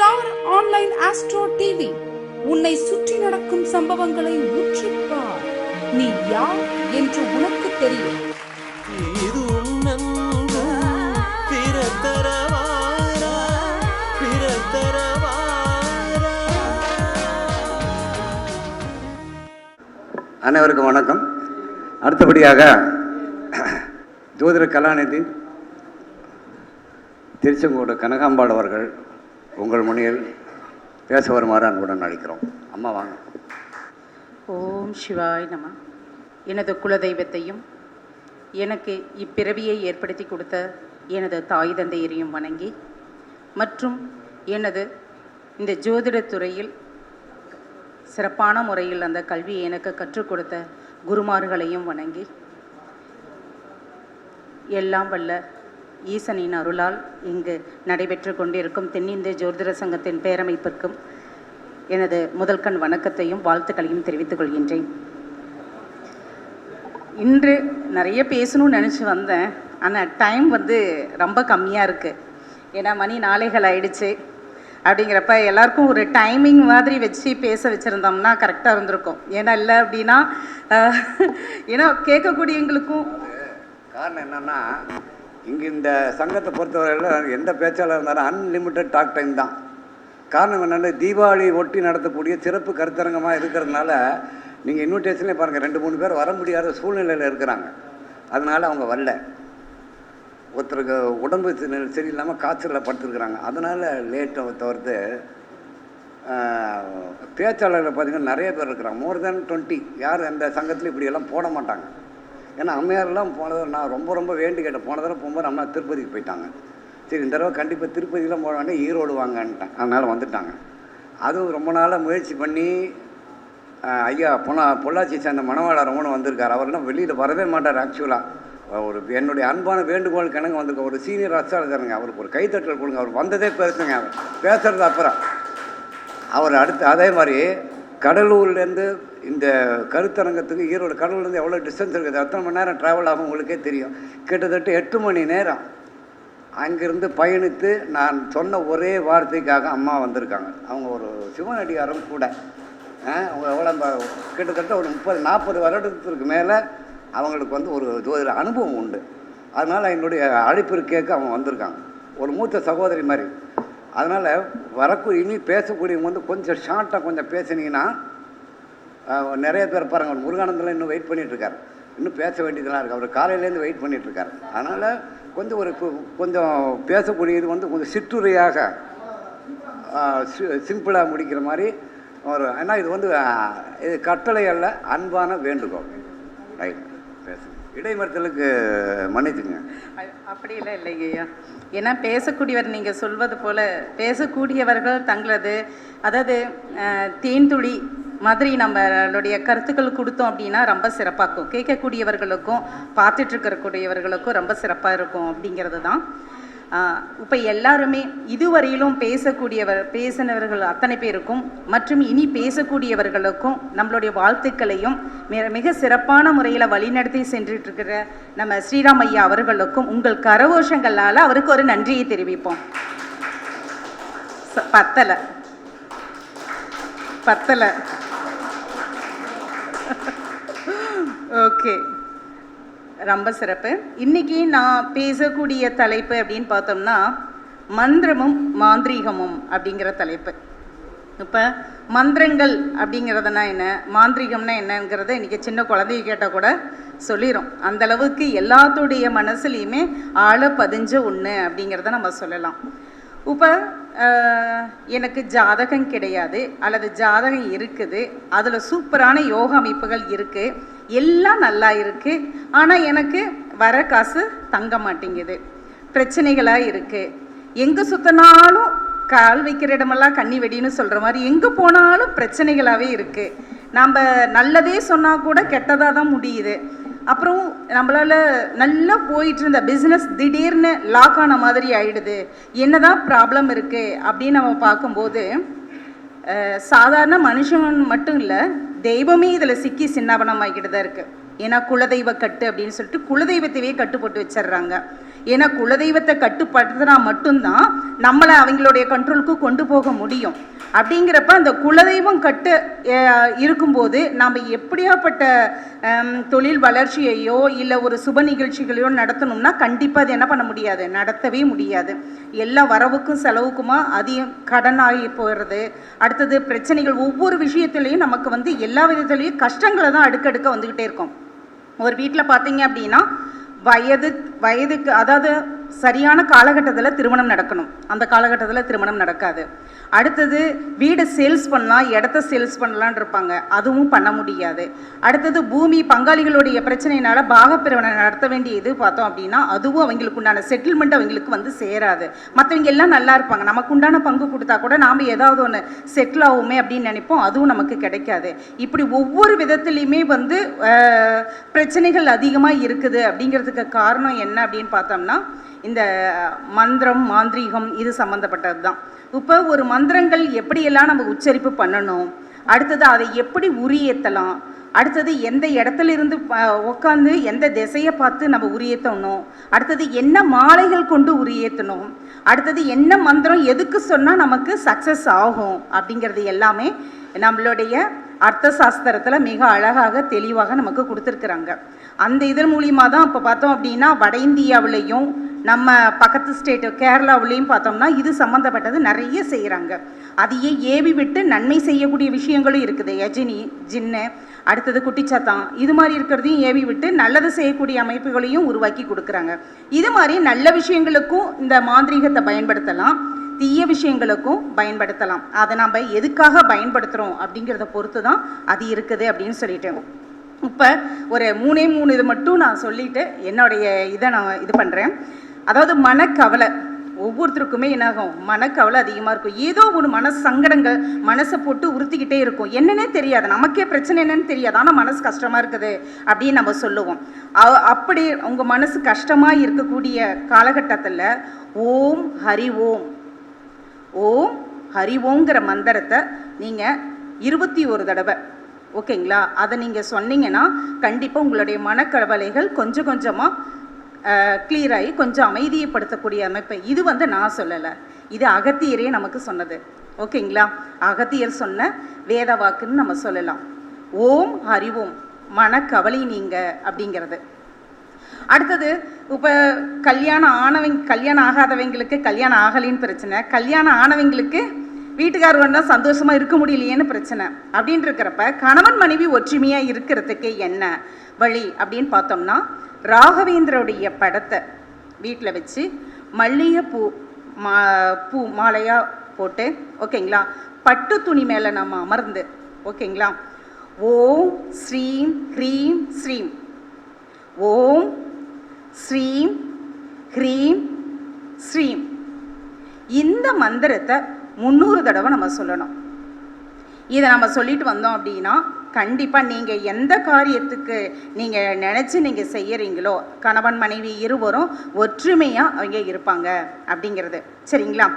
Star online astro TV. உன்னை சுற்றி நடக்கும் சம்பவங்களை உற்றுப்பார் நீ யார் என்று உனக்கு தெரியும். இது உன்னன்பு பிறத்தரவாரா பிறத்தரவாரா. அனைவருக்கும் வணக்கம். அடுத்தபடியாக ஜோதிட கலாநிதி திருச்செங்கோடு கனகாம்பாள் அவர்கள் உங்கள் முன்னில் பேச வருமாறு அன்புடன் அழைக்கிறோம். அம்மா வாங்க. ஓம் சிவாய் நம. எனது குலதெய்வத்தையும் எனக்கு இப்பிறவியை ஏற்படுத்தி கொடுத்த எனது தாய் தந்தையரையும் வணங்கி மற்றும் எனது இந்த ஜோதிட துறையில் சிறப்பான முறையில் அந்த கல்வியை எனக்கு கற்றுக் கொடுத்த குருமார்களையும் வணங்கி எல்லாம் வல்ல ஈசனின் அருளால் இங்கு நடைபெற்று கொண்டிருக்கும் தென்னிந்திய ஜோதிட சங்கத்தின் பேரமைப்பிற்கும் எனது முதல்கண் வணக்கத்தையும் வாழ்த்துக்களையும் தெரிவித்துக் கொள்கின்றேன். இன்று நிறைய பேசணும்னு நினச்சி வந்தேன். ஆனால் டைம் வந்து ரொம்ப கம்மியாக இருக்குது ஏன்னா மணி நாளைகள் ஆயிடுச்சு. அப்படிங்கிறப்ப எல்லாருக்கும் ஒரு டைமிங் மாதிரி வச்சு பேச வச்சுருந்தோம்னா கரெக்டாக இருந்திருக்கும். ஏன்னா இல்லை அப்படின்னா ஏன்னா கேட்கக்கூடியவங்களுக்கும் காரணம் என்னென்னா இங்கே இந்த சங்கத்தை பொறுத்தவரையில் எந்த பேச்சாளர் இருந்தாலும் அன்லிமிட்டெட் டாக் டைம் தான். காரணம் என்னென்னா தீபாவளி ஒட்டி நடத்தக்கூடிய சிறப்பு கருத்தரங்கமாக இருக்கிறதுனால நீங்கள் இன்விடேஷன்லேயே பாருங்கள் ரெண்டு மூணு பேர் வர முடியாத சூழ்நிலையில் இருக்கிறாங்க. அதனால அவங்க வரல. ஒருத்தருக்கு உடம்பு சரியில்லாமல் காய்ச்சலில் படுத்துருக்குறாங்க. அதனால் லேட்டை தவிர்த்து பேச்சாளர்கள் பார்த்திங்கன்னா நிறைய பேர் இருக்கிறாங்க. மோர் தென் டுவெண்ட்டி யார் அந்த சங்கத்தில் இப்படியெல்லாம் போட மாட்டாங்க. ஏன்னா அம்மையாரெல்லாம் போனதை நான் ரொம்ப ரொம்ப வேண்டு கேட்டேன். போன தடவை போகும்போது அம்மா திருப்பதிக்கு போயிட்டாங்க. சரி இந்த தடவை கண்டிப்பாக திருப்பதிலாம் போட ஈரோடு வாங்கன்ட்டேன் அதனால் வந்துட்டாங்க. அதுவும் ரொம்ப நாளாக முயற்சி பண்ணி ஐயா பொன்னா பொள்ளாச்சி சேர்ந்த மணவாள ரமணன் வந்திருக்கார். அவர்லாம் வெளியில் வரவே மாட்டார் ஆக்சுவலாக ஒரு என்னுடைய அன்பான வேண்டுகோள் கிணங்க வந்திருக்க ஒரு சீனியர் அச்சாளருங்க அவருக்கு ஒரு கைத்தட்டல் கொடுங்க. அவர் வந்ததே பேசுங்க அவர் பேசுறது அப்புறம். அவர் அடுத்து அதே மாதிரி கடலூர்லேருந்து இந்த கருத்தரங்கத்துக்கு ஈரோடு கடலூர்லேருந்து எவ்வளோ டிஸ்டன்ஸ் இருக்குது? எத்தனை மணி நேரம் ட்ராவல் ஆகும் உங்களுக்கே தெரியும். கிட்டத்தட்ட எட்டு மணி நேரம் அங்கிருந்து பயணித்து நான் சொன்ன ஒரே வார்த்தைக்காக அம்மா வந்திருக்காங்க. அவங்க ஒரு சிவனடிகாரம் கூட. அவங்க எவ்வளோ கிட்டத்தட்ட ஒரு முப்பது நாற்பது வருடத்திற்கு மேலே அவங்களுக்கு வந்து ஒரு அனுபவம் உண்டு. அதனால் என்னுடைய அழைப்பு கேட்க அவங்க வந்திருக்காங்க. ஒரு மூத்த சகோதரி மாதிரி. அதனால் வரக்கூடிய இனி பேசக்கூடியவங்க வந்து கொஞ்சம் ஷார்ட்டாக கொஞ்சம் பேசுனீங்கன்னா நிறைய பேர் பாருங்கள் அவர் இன்னும் வெயிட் பண்ணிகிட்ருக்கார் இன்னும் பேச வேண்டியதெல்லாம் இருக்குது அவர் காலையிலேருந்து வெயிட் பண்ணிட்டு அதனால் கொஞ்சம் ஒரு கொஞ்சம் பேசக்கூடியது வந்து கொஞ்சம் சிற்றுரையாக சிம்பிளாக முடிக்கிற மாதிரி ஒரு ஏன்னா இது வந்து இது கட்டளை அல்ல அன்பான வேண்டுகோள். ரைட் பேசுங்க. இடைமறுத்தலுக்கு மன்னிச்சுங்க அப்படி இல்லை இல்லைங்கய்யா. ஏன்னா பேசக்கூடியவர் நீங்கள் சொல்வது போல் பேசக்கூடியவர்கள் தங்களது அதாவது தேன்துளி மாதிரி நம்மளுடைய கருத்துக்கள் கொடுத்தோம் அப்படின்னா ரொம்ப சிறப்பாக இருக்கும் கேட்கக்கூடியவர்களுக்கும் பார்த்துட்டு இருக்கக்கூடியவர்களுக்கும் ரொம்ப சிறப்பாக இருக்கும் அப்படிங்கிறது தான். இப்போ எல்லாருமே இதுவரையிலும் பேசக்கூடியவர் பேசினவர்கள் அத்தனை பேருக்கும் மற்றும் இனி பேசக்கூடியவர்களுக்கும் நம்மளுடைய வாழ்த்துக்களையும் மிக மிக சிறப்பான முறையில் வழிநடத்தி சென்றுட்டுருக்கிற நம்ம ஸ்ரீராம் ஐயா அவர்களுக்கும் உங்கள் கரகோஷங்களால் அவருக்கு ஒரு நன்றியை தெரிவிப்போம். பத்தலை. பத்தலை. ஓகே. ரொம்ப சிறப்பு. இன்னைக்கு நான் பேசக்கூடிய தலைப்பு அப்படின்னு பார்த்தோம்னா மந்திரமும் மாந்திரீகமும் அப்படிங்கிற தலைப்பு. இப்போ மந்திரங்கள் அப்படிங்கிறதுனா என்ன? மாந்திரிகம்னா என்னங்கிறத இன்றைக்கி சின்ன குழந்தைய கேட்டால் கூட சொல்லிடும் அந்தளவுக்கு எல்லாத்துடைய மனசுலையுமே ஆழ பதிஞ்ச ஒன்று அப்படிங்கிறத நம்ம சொல்லலாம். இப்போ எனக்கு ஜாதகம் கிடையாது அல்லது ஜாதகம் இருக்குது அதில் சூப்பரான யோக அமைப்புகள் இருக்குது எல்லாம் நல்லா இருக்குது ஆனால் எனக்கு வர காசு தங்க மாட்டேங்குது பிரச்சனைகளாக இருக்குது எங்கே சுற்றினாலும் கால் வைக்கிற இடமெல்லாம் கண்ணி வெடின்னு சொல்கிற மாதிரி எங்கே போனாலும் பிரச்சனைகளாகவே இருக்குது நம்ம நல்லதே சொன்னால் கூட கெட்டதாக தான் முடியுது. அப்புறம் நம்மளால் நல்லா போயிட்டு இருந்த பிஸ்னஸ் திடீர்னு லாக் ஆன மாதிரி ஆயிடுது. என்னதான் ப்ராப்ளம் இருக்குது அப்படின்னு நம்ம பார்க்கும்போது சாதாரண மனுஷன் மட்டும் இல்லை தெய்வமே இதில் சிக்கி சின்னாபனமாகிட்டு தான் இருக்குது ஏன்னா குலதெய்வ கட்டு அப்படின்னு சொல்லிட்டு குலதெய்வத்தையே கட்டு போட்டு வச்சிடுறாங்க. ஏன்னா குலதெய்வத்தை கட்டுப்படுத்தினா மட்டும்தான் நம்மளை அவங்களுடைய கண்ட்ரோலுக்கு கொண்டு போக முடியும். அப்படிங்கிறப்ப அந்த குலதெய்வம் கட்டு இருக்கும்போது நாம் எப்படியாப்பட்ட தொழில் வளர்ச்சியையோ இல்லை ஒரு சுப நிகழ்ச்சிகளையோ நடத்தணும்னா கண்டிப்பாக அது என்ன பண்ண முடியாது. நடத்தவே முடியாது. எல்லா வரவுக்கும் செலவுக்குமா அதிகம் கடன் ஆகி போயிடுறது. அடுத்தது பிரச்சனைகள் ஒவ்வொரு விஷயத்துலையும் நமக்கு வந்து எல்லா விதத்துலேயும் கஷ்டங்களை தான் அடுக்கடுக்க வந்துக்கிட்டே இருக்கும். ஒரு வீட்டில் பார்த்தீங்க அப்படின்னா வயது வயதுக்கு அதாவது சரியான காலகட்டத்தில் திருமணம் நடக்கணும். அந்த காலகட்டத்தில் திருமணம் நடக்காது. அடுத்தது வீடை சேல்ஸ் பண்ணலாம் இடத்த சேல்ஸ் பண்ணலான் இருப்பாங்க. அதுவும் பண்ண முடியாது. அடுத்தது பூமி பங்காளிகளுடைய பிரச்சனையினால பாகப்பிரிவனை நடத்த வேண்டிய இது பார்த்தோம் அப்படின்னா அதுவும் அவங்களுக்கு உண்டான செட்டில்மெண்ட் அவங்களுக்கு வந்து சேராது. மற்றவங்க எல்லாம் நல்லா இருப்பாங்க. நமக்கு உண்டான பங்கு கொடுத்தா கூட நாம் ஏதாவது ஒன்று செட்டில் ஆகுமே அப்படின்னு நினைப்போம். அதுவும் நமக்கு கிடைக்காது. இப்படி ஒவ்வொரு விதத்துலையுமே வந்து பிரச்சனைகள் அதிகமாக இருக்குது அப்படிங்கிறதுக்கு காரணம் என்ன அப்படின்னு பார்த்தோம்னா இந்த மந்திரம் மாந்திரீகம் இது சம்மந்தப்பட்டது தான் இப்போ ஒரு மந்திரங்கள் எப்படியெல்லாம் நம்ம உச்சரிப்பு பண்ணணும் அடுத்தது அதை எப்படி உரியேற்றலாம் அடுத்தது எந்த இடத்துல இருந்து உட்காந்து எந்த திசையை பார்த்து நம்ம உரியேற்றணும் அடுத்தது என்ன மாலைகள் கொண்டு உரியேற்றணும் அடுத்தது என்ன மந்திரம் எதுக்கு சொன்னால் நமக்கு சக்ஸஸ் ஆகும் அப்படிங்கிறது எல்லாமே நம்மளுடைய அர்த்த சாஸ்திரத்தில் மிக அழகாக தெளிவாக நமக்கு கொடுத்துருக்குறாங்க. அந்த இதன் மூலியமாக தான் இப்போ பார்த்தோம் அப்படின்னா வட இந்தியாவிலையும் நம்ம பக்கத்து ஸ்டேட்டு கேரளாவிலையும் பார்த்தோம்னா இது சம்மந்தப்பட்டது நிறைய செய்கிறாங்க அதையே ஏவி விட்டு நன்மை செய்யக்கூடிய விஷயங்களும் இருக்குது. யஜினி ஜின்னு அடுத்தது குட்டிச்சாத்தான் இது மாதிரி இருக்கிறதையும் ஏவி விட்டு நல்லது செய்யக்கூடிய அமைப்புகளையும் உருவாக்கி கொடுக்குறாங்க. இது மாதிரி நல்ல விஷயங்களுக்கும் இந்த மாந்திரீகத்தை பயன்படுத்தலாம் தீய விஷயங்களுக்கும் பயன்படுத்தலாம். அதை நம்ம எதுக்காக பயன்படுத்துகிறோம் அப்படிங்கிறத பொறுத்து தான் அது இருக்குது அப்படின்னு சொல்லிட்டு. இப்போ ஒரு மூணே மூணு இது மட்டும் நான் சொல்லிட்டு என்னுடைய இதை நான் இது பண்ணுறேன் அதாவது மனக்கவலை. ஒவ்வொருத்தருக்குமே என்னாகும்? மனக்கவலை அதிகமாக இருக்கும். ஏதோ ஒரு மன சங்கடங்கள் மனசை போட்டு உறுத்திக்கிட்டே இருக்கும். என்னன்னே தெரியாது. நமக்கே பிரச்சனை என்னன்னு தெரியாது. ஆனால் மனசு கஷ்டமாக இருக்குது அப்படின்னு நம்ம சொல்லுவோம். அப்படி உங்கள் மனசு கஷ்டமாக இருக்கக்கூடிய காலகட்டத்தில் ஓம் ஹரி ஓம். ஓம் ஹரி ஓங்கிற மந்திரத்தை நீங்கள் இருபத்தி ஒரு தடவை ஓகேங்களா? அதை நீங்கள் சொன்னீங்கன்னா கண்டிப்பாக உங்களுடைய மனக்கவலைகள் கொஞ்சம் கொஞ்சமாக கிளியர் ஆகி கொஞ்சம் அமைதியப்படுத்தக்கூடிய அமைப்பு இது வந்து நான் சொல்லலை. இது அகத்தியரே நமக்கு சொன்னது. ஓகேங்களா? அகத்தியர் சொன்ன வேத வாக்குன்னு நம்ம சொல்லலாம். ஓம் அறிவோம் மனக்கவலை நீங்கள் அப்படிங்கிறது. அடுத்தது இப்போ கல்யாணம் ஆனவங்க கல்யாணம் ஆகாதவங்களுக்கு கல்யாணம் ஆகலின்னு பிரச்சனை. கல்யாணம் ஆனவங்களுக்கு வீட்டுக்காரர் தான் சந்தோஷமாக இருக்க முடியலையேன்னு பிரச்சனை. அப்படின்னு இருக்கிறப்ப கணவன் மனைவி ஒற்றுமையாக இருக்கிறதுக்கு என்ன வழி அப்படின்னு பார்த்தோம்னா ராகவேந்திரோடைய படத்தை வீட்டில் வச்சு மல்லிகைப்பூ மா பூ மாலையாக போட்டு ஓகேங்களா? பட்டு துணி மேலே நம்ம அமர்ந்து ஓகேங்களா? ஓம் ஸ்ரீம் ஹ்ரீம் ஸ்ரீம். ஓம் ஸ்ரீம் ஹ்ரீம் ஸ்ரீம். இந்த மந்திரத்தை முந்நூறு தடவை நம்ம சொல்லணும். இதை நம்ம சொல்லிட்டு வந்தோம் அப்படின்னா கண்டிப்பாக நீங்கள் எந்த காரியத்துக்கு நீங்கள் நினச்சி நீங்கள் செய்யறீங்களோ கணவன் மனைவி இருவரும் ஒற்றுமையாக அவங்க இருப்பாங்க அப்படிங்கிறது. சரிங்களா?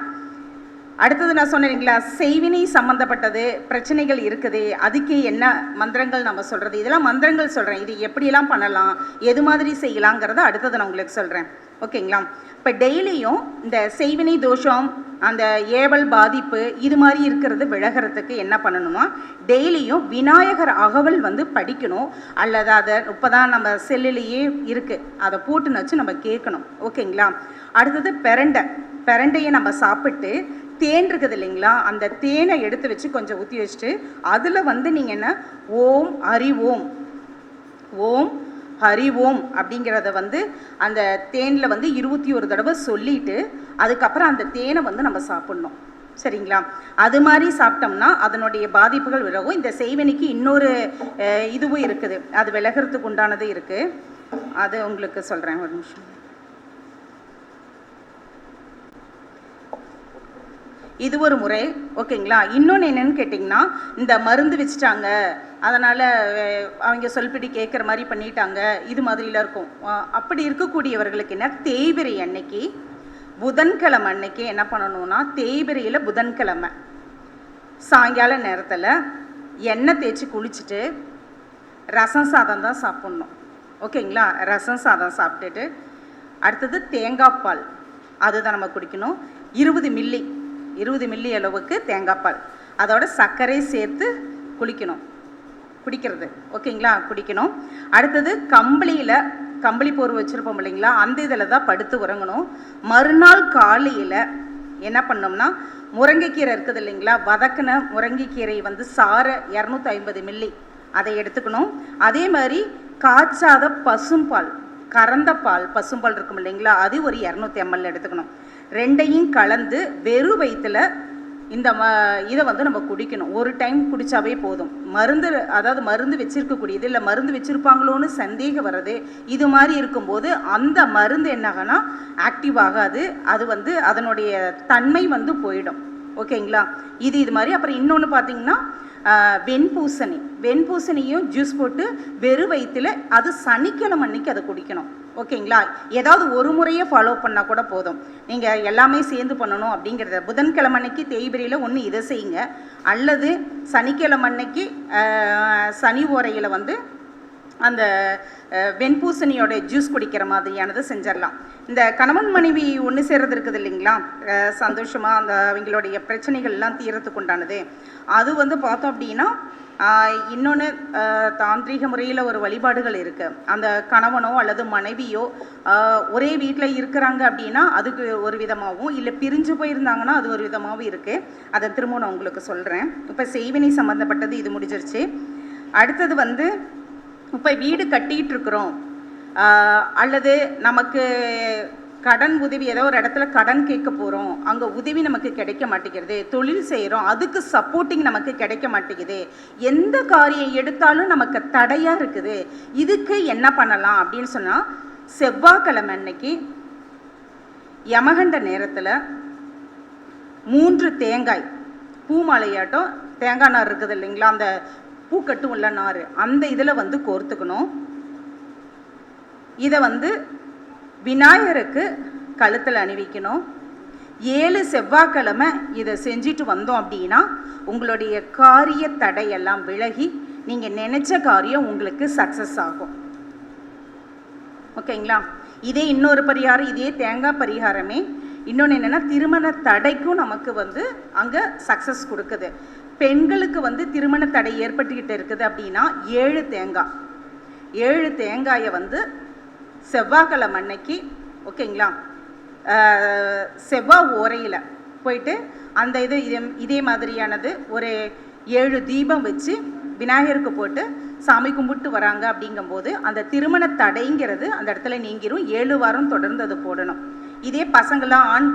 அடுத்தது நான் சொன்னீங்களா செய்வினை சம்மந்தப்பட்டது பிரச்சனைகள் இருக்குது அதுக்கு என்ன மந்திரங்கள் நம்ம சொல்கிறது இதெல்லாம் மந்திரங்கள் சொல்கிறேன் இது எப்படியெல்லாம் பண்ணலாம்? எது மாதிரி செய்யலாங்கிறத அடுத்தது நான் உங்களுக்கு சொல்கிறேன் ஓகேங்களா? இப்போ டெய்லியும் இந்த செய்வினை தோஷம் அந்த ஏவல் பாதிப்பு இது மாதிரி இருக்கிறது விலகிறதுக்கு என்ன பண்ணணுமா? டெய்லியும் விநாயகர் அகவல் வந்து படிக்கணும். அல்லது அதை இப்போ தான் நம்ம செல்லுலேயே இருக்குது அதை போட்டு வச்சு நம்ம கேட்கணும். ஓகேங்களா? அடுத்தது பெரண்டை. பெரண்டையை நம்ம சாப்பிட்டு தேன் இருக்குது இல்லைங்களா? அந்த தேனை எடுத்து வச்சு கொஞ்சம் ஊற்றி வச்சுட்டு அதில் வந்து நீங்கள் என்ன? ஓம் ஹரி ஓம். ஓம் ஹரி ஓம் அப்படிங்கிறத வந்து அந்த தேனில் வந்து இருபத்தி ஒரு தடவை சொல்லிட்டு அதுக்கப்புறம் அந்த தேனை வந்து நம்ம சாப்பிட்ணும். சரிங்களா? அது மாதிரி சாப்பிட்டோம்னா அதனுடைய பாதிப்புகள் விலகும். இந்த செய்வனிக்கு இன்னொரு இதுவும் இருக்குது. அது விலகிறதுக்கு உண்டானது இருக்குது அது உங்களுக்கு சொல்கிறேன் ஒரு நிமிஷம். இது ஒரு முறை ஓகேங்களா? இன்னொன்று என்னென்னு கேட்டிங்கன்னா இந்த மருந்து வச்சுட்டாங்க. அதனால் அவங்க சொல்படி கேட்குற மாதிரி பண்ணிட்டாங்க. இது மாதிரிலாம் இருக்கும். அப்படி இருக்கக்கூடியவர்களுக்கு என்ன? தேய்பிரை அன்னைக்கு புதன்கிழமை அன்னைக்கு என்ன பண்ணணும்னா தேய்பிரையில் புதன்கிழமை. சாயங்கால நேரத்தில் எண்ணெய் தேய்ச்சி குளிச்சுட்டு ரசம் சாதம் தான் சாப்பிட்ணும். ஓகேங்களா? ரசம் சாதம் சாப்பிட்டுட்டு அடுத்தது தேங்காய் பால். அதுதான் நம்ம குடிக்கணும். இருபது மில்லி இருபது மில்லி அளவுக்கு தேங்காய் பால். அதோட சர்க்கரை சேர்த்து குளிக்கணும். குடிக்கிறது. ஓகேங்களா? குடிக்கணும். அடுத்தது கம்பளியில் கம்பளி போர் வச்சுருப்போம் இல்லைங்களா? அந்த இதில் தான் படுத்து உறங்கணும். மறுநாள் காலையில் என்ன பண்ணோம்னா முருங்கைக்கீரை இருக்குது இல்லைங்களா? வதக்கின முருங்கைக்கீரை வந்து சார இரநூத்தி ஐம்பது மில்லி அதை எடுத்துக்கணும். அதே மாதிரி காய்ச்சாத பசும்பால் கறந்த பால் பசும்பால் இருக்கும் இல்லைங்களா? அது ஒரு இரநூத்தி எம்எல் எடுத்துக்கணும். ரெண்டையும் கலந்து வெறும் வயிற்றுல இந்த ம இதை வந்து நம்ம குடிக்கணும். ஒரு டைம் குடித்தாவே போதும். மருந்து அதாவது மருந்து வச்சிருக்கக்கூடியது இல்லை மருந்து வச்சுருப்பாங்களோன்னு சந்தேகம் வர்றது இது மாதிரி இருக்கும்போது அந்த மருந்து என்னாகனா ஆக்டிவ் ஆகாது. அது வந்து அதனுடைய தன்மை வந்து போயிடும். ஓகேங்களா இது இது மாதிரி. அப்புறம் இன்னொன்று பார்த்தீங்கன்னா வெண்பூசணி. வெண்பூசணியும் ஜூஸ் போட்டு வெறும் வயிற்றுல அது சனிக்கிழமை அன்னைக்கு அதை குடிக்கணும். ஓகேங்களா? ஏதாவது ஒரு முறையே ஃபாலோ பண்ணால் கூட போதும். நீங்கள் எல்லாமே சேர்ந்து பண்ணணும் அப்படிங்கிறத. புதன்கிழமை அன்னைக்கு தேய்பிரியில் ஒன்று இதை செய்யுங்க. அல்லது சனிக்கிழமை அன்னைக்கு சனி ஓரையில் வந்து அந்த வெண்பூசணியோட ஜூஸ் குடிக்கிற மாதிரியானது செஞ்சிடலாம். இந்த கணவன் மனைவி ஒன்று சேர்றது இருக்குது இல்லைங்களா? சந்தோஷமாக அந்த அவங்களுடைய பிரச்சனைகள்லாம் தீரத்துக்கு உண்டானது. அது வந்து பார்த்தோம் அப்படின்னா இன்னொன்று தாந்திரீக முறையில் ஒரு வழிபாடுகள் இருக்குது அந்த கணவனோ அல்லது மனைவியோ ஒரே வீட்டில் இருக்கிறாங்க அப்படின்னா அதுக்கு ஒரு விதமாகவும் இல்லை பிரிஞ்சு போயிருந்தாங்கன்னா அது ஒரு விதமாகவும் இருக்குது அதை திரும்ப நான் உங்களுக்கு சொல்கிறேன் இப்போ செய்வினை சம்மந்தப்பட்டது இது முடிஞ்சிருச்சு. அடுத்தது வந்து இப்போ வீடு கட்டிகிட்டு இருக்கிறோம். அல்லது நமக்கு கடன் உதவி ஏதோ ஒரு இடத்துல கடன் கேட்க போகிறோம் அங்கே உதவி நமக்கு கிடைக்க மாட்டேங்கிறது தொழில் செய்கிறோம் அதுக்கு சப்போர்ட்டிங் நமக்கு கிடைக்க மாட்டேங்குது எந்த காரியம் எடுத்தாலும் நமக்கு தடையாக இருக்குது இதுக்கு என்ன பண்ணலாம் அப்படின்னு சொன்னால் செவ்வாய்க்கிழமை அன்னைக்கு யமகண்ட நேரத்தில் மூன்று தேங்காய் பூமாலையாட்டம் தேங்காய் நார் இருக்குது இல்லைங்களா அந்த பூக்கட்டும் உள்ள நார் அந்த இதில் வந்து கோர்த்துக்கணும். இதை வந்து விநாயகருக்கு கழுத்தில் அணிவிக்கணும். ஏழு செவ்வாய்க்கிழமை இதை செஞ்சுட்டு வந்தோம் அப்படின்னா உங்களுடைய காரிய தடையெல்லாம் விலகி நீங்கள் நினச்ச காரியம் உங்களுக்கு சக்ஸஸ் ஆகும். ஓகேங்களா? இதே இன்னொரு பரிகாரம் இதே தேங்காய் பரிகாரமே. இன்னொன்று என்னென்னா திருமண தடைக்கும் நமக்கு வந்து அங்கே சக்ஸஸ் கொடுக்குது. பெண்களுக்கு வந்து திருமண தடை ஏற்பட்டுக்கிட்டு இருக்குது அப்படின்னா ஏழு தேங்காய். ஏழு தேங்காயை வந்து செவ்வாய்க்கிழமை அன்னைக்கு ஓகேங்களா? செவ்வாய் ஓரையில் போயிட்டு அந்த இது இதே இதே மாதிரியானது ஒரு ஏழு தீபம் வச்சு விநாயகருக்கு போட்டு சாமி கும்பிட்டு வராங்க அப்படிங்கும்போது அந்த திருமண தடைங்கிறது அந்த இடத்துல நீங்கிரும். ஏழு வாரம் தொடர்ந்து அது போடணும். இதே பசங்களாம் ஆண்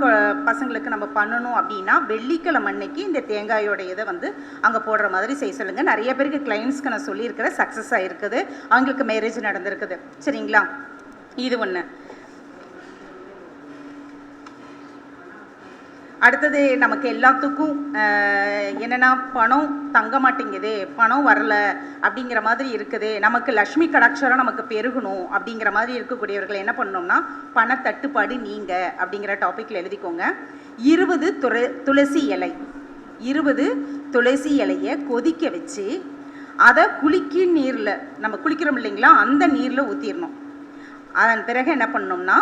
பசங்களுக்கு நம்ம பண்ணணும் அப்படின்னா வெள்ளிக்கிழமை அன்னைக்கு இந்த தேங்காயோட இதை வந்து அங்கே போடுற மாதிரி செய்ய சொல்லுங்கள் நிறைய பேருக்கு கிளைண்ட்ஸ்க்கு நான் சொல்லியிருக்கிறேன். சக்ஸஸ் ஆகிருக்குது அவங்களுக்கு மேரேஜ் நடந்திருக்குது. சரிங்களா? இது ஒன்று அடுத்தது நமக்கு எல்லாத்துக்கும் என்னென்னா என்னன்னா பணம் தங்க மாட்டேங்குது பணம் வரல அப்படிங்கிற மாதிரி இருக்குது. நமக்கு லக்ஷ்மி கடாட்சரம் நமக்கு பெருகணும் அப்படிங்கிற மாதிரி இருக்கக்கூடியவர்கள் என்ன பண்ணணும்னா பண தட்டுப்பாடு நீங்க அப்படிங்கிற டாப்பிக்கில் எழுதிக்கோங்க. இருபது துள துளசி இலை. இருபது துளசி இலையை கொதிக்க வச்சு அதை குளிக்கி நீரில் நம்ம குளிக்கிறோம் இல்லைங்களா? அந்த நீரில் ஊற்றிடணும் அதன் பிறகு என்ன பண்ணோம்னா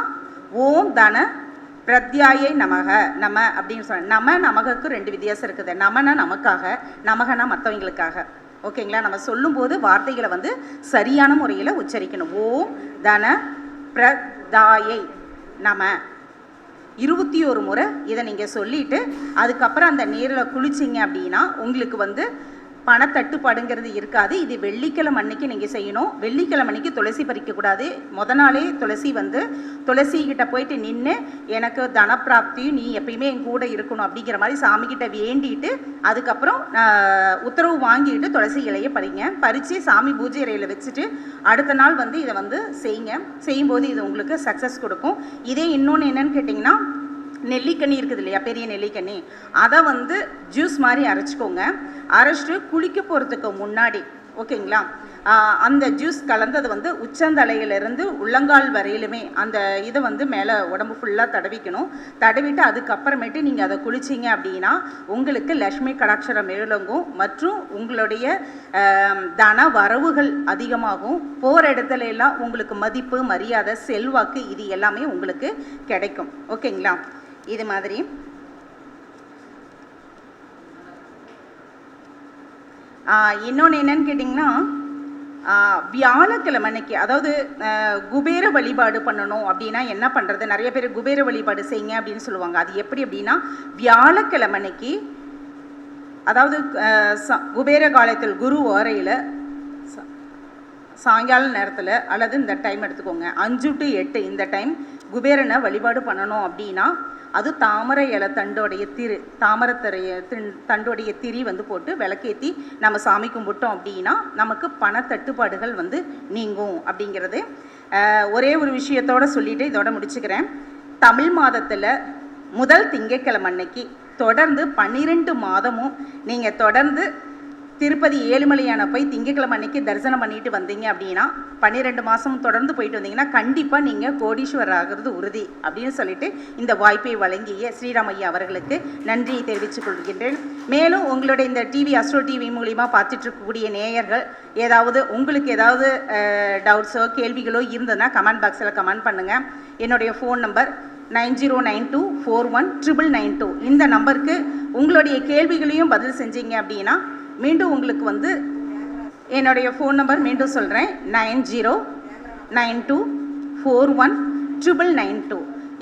ஓம் தன பிரத்யாயை நமக நம அப்படின்னு சொல்ல நம நமகக்கு ரெண்டு வித்தியாசம் இருக்குது. நமனா நமக்காக நமகனா மற்றவங்களுக்காக ஓகேங்களா? நம்ம சொல்லும்போது வார்த்தைகளை வந்து சரியான முறையில் உச்சரிக்கணும். ஓம் தன பிரதாயை நம. இருபத்தி ஒரு முறை இதை நீங்கள் சொல்லிட்டு அதுக்கப்புறம் அந்த நீரில் குளிச்சிங்க அப்படின்னா உங்களுக்கு வந்து பணத்தட்டுப்பாடுங்கிறது இருக்காது. இது வெள்ளிக்கிழமை அன்னைக்கு நீங்கள் செய்யணும். வெள்ளிக்கிழமை அன்னைக்கு துளசி பறிக்கக்கூடாது. முத நாளே துளசி வந்து துளசிக்கிட்ட போயிட்டு நின்று எனக்கு தனப்பிராப்தியும் நீ எப்பயுமே என் கூட இருக்கணும் அப்படிங்கிற மாதிரி சாமிக்கிட்ட வேண்டிட்டு அதுக்கப்புறம் உத்தரவு வாங்கிட்டு துளசி இலையை பறிங்க. பறித்து சாமி பூஜை இலையில் வச்சுட்டு அடுத்த நாள் வந்து இதை வந்து செய்யுங்க. செய்யும்போது இது உங்களுக்கு சக்ஸஸ் கொடுக்கும். இதே இன்னொன்று என்னன்னு கேட்டிங்கன்னா நெல்லிக்கனி இருக்குது இல்லையா பெரிய நெல்லிக்கனி. அதை வந்து ஜூஸ் மாதிரி அரைச்சிக்கோங்க. அரைச்சிட்டு குளிக்க போகிறதுக்கு முன்னாடி ஓகேங்களா? அந்த ஜூஸ் கலந்தது வந்து உச்சந்தலையிலிருந்து உள்ளங்கால் வரையிலுமே அந்த இதை வந்து மேலே உடம்பு ஃபுல்லாக தடவிக்கணும். தடவிட்டு அதுக்கப்புறமேட்டு நீங்கள் அதை குளிச்சிங்க அப்படின்னா உங்களுக்கு லக்ஷ்மி கடாட்சரம் எழுங்கும் மற்றும் உங்களுடைய தன வரவுகள் அதிகமாகும். போகிற இடத்துல எல்லாம் உங்களுக்கு மதிப்பு மரியாதை செல்வாக்கு இது எல்லாமே உங்களுக்கு கிடைக்கும். ஓகேங்களா? இது மாதிரி. இன்னொன்று என்னன்னு கேட்டிங்கன்னா வியாழக்கிழமை அன்னைக்கு அதாவது குபேர வழிபாடு பண்ணணும் அப்படின்னா என்ன பண்ணுறது நிறைய பேர் குபேர வழிபாடு செய்யுங்க அப்படின்னு சொல்லுவாங்க. அது எப்படி அப்படின்னா வியாழக்கிழமை அன்னைக்கு அதாவது ச- குபேர காலத்தில் குரு ஓரையில் சாயங்கால நேரத்தில் அல்லது இந்த டைம் எடுத்துக்கோங்க அஞ்சு டு எட்டு இந்த டைம் குபேரனை வழிபாடு பண்ணணும் அப்படின்னா அது தாமரை இலை தண்டோடைய திரு தாமரத்தரைய தண்டோடைய திரி வந்து போட்டு விளக்கேற்றி நம்ம சாமி கும்பிட்டோம் அப்படின்னா நமக்கு பண தட்டுப்பாடுகள் வந்து நீங்கும் அப்படிங்கிறது. ஒரே ஒரு விஷயத்தோட சொல்லிட்டு இதோட முடிச்சுக்கிறேன். தமிழ் மாதத்தில் முதல் திங்கட்கிழமை அன்னைக்கு தொடர்ந்து பன்னிரெண்டு மாதமும் நீங்கள் தொடர்ந்து திருப்பதி ஏழுமலையான போய் திங்கட்கிழமை அன்னைக்கு தரிசனம் பண்ணிட்டு வந்தீங்க அப்படின்னா பன்னிரெண்டு மாதம் தொடர்ந்து போயிட்டு வந்தீங்கன்னா கண்டிப்பாக நீங்கள் கோடீஸ்வரர் ஆகிறது உறுதி அப்படின்னு சொல்லிட்டு இந்த வாய்ப்பை வழங்கிய ஸ்ரீராமையா அவர்களுக்கு நன்றியை தெரிவித்துக் கொள்கின்றேன். மேலும் உங்களுடைய இந்த டிவி அஸ்ட்ரோ டிவி மூலிமா பார்த்துட்டு இருக்கக்கூடிய நேயர்கள் ஏதாவது உங்களுக்கு ஏதாவது டவுட்ஸோ கேள்விகளோ இருந்ததுன்னா கமெண்ட் பாக்ஸில் கமெண்ட் பண்ணுங்கள் என்னுடைய phone number nine zero nine two four one triple nine two. இந்த நம்பருக்கு உங்களுடைய கேள்விகளையும் பதில் செஞ்சீங்க அப்படின்னா மீண்டும் உங்களுக்கு வந்து என்னுடைய ஃபோன் நம்பர் மீண்டும் சொல்கிறேன் nine zero nine two four one triple nine two.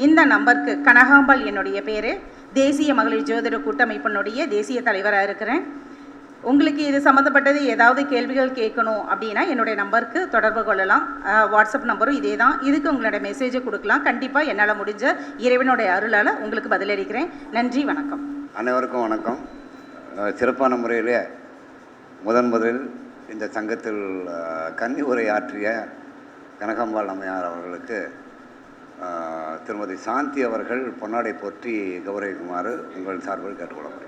இந்த நம்பருக்கு கனகாம்பாள் என்னுடைய பேர். தேசிய மகளிர் ஜோதிட கூட்டமைப்பினுடைய தேசிய தலைவராக இருக்கிறேன். உங்களுக்கு இது சம்மந்தப்பட்டது ஏதாவது கேள்விகள் கேட்கணும் அப்படின்னா என்னுடைய நம்பருக்கு தொடர்பு கொள்ளலாம். வாட்ஸ்அப் நம்பரும் இதே தான் இதுக்கு உங்களோட மெசேஜை கொடுக்கலாம். கண்டிப்பாக என்னால் முடிஞ்ச இறைவனுடைய அருளால் உங்களுக்கு பதிலளிக்கிறேன். நன்றி வணக்கம். அனைவருக்கும் வணக்கம். சிறப்பான முறையில் முதன் முதலில் இந்த சங்கத்தில் கன்னி உரை ஆற்றிய கனகாம்பாள் அம்மையார் அவர்களுக்கு திருமதி சாந்தி அவர்கள் பொன்னாடை போற்றி கௌரவிக்குமாறு உங்கள் சார்பில் கேட்டுக்கொள்ளப்படுகிறேன்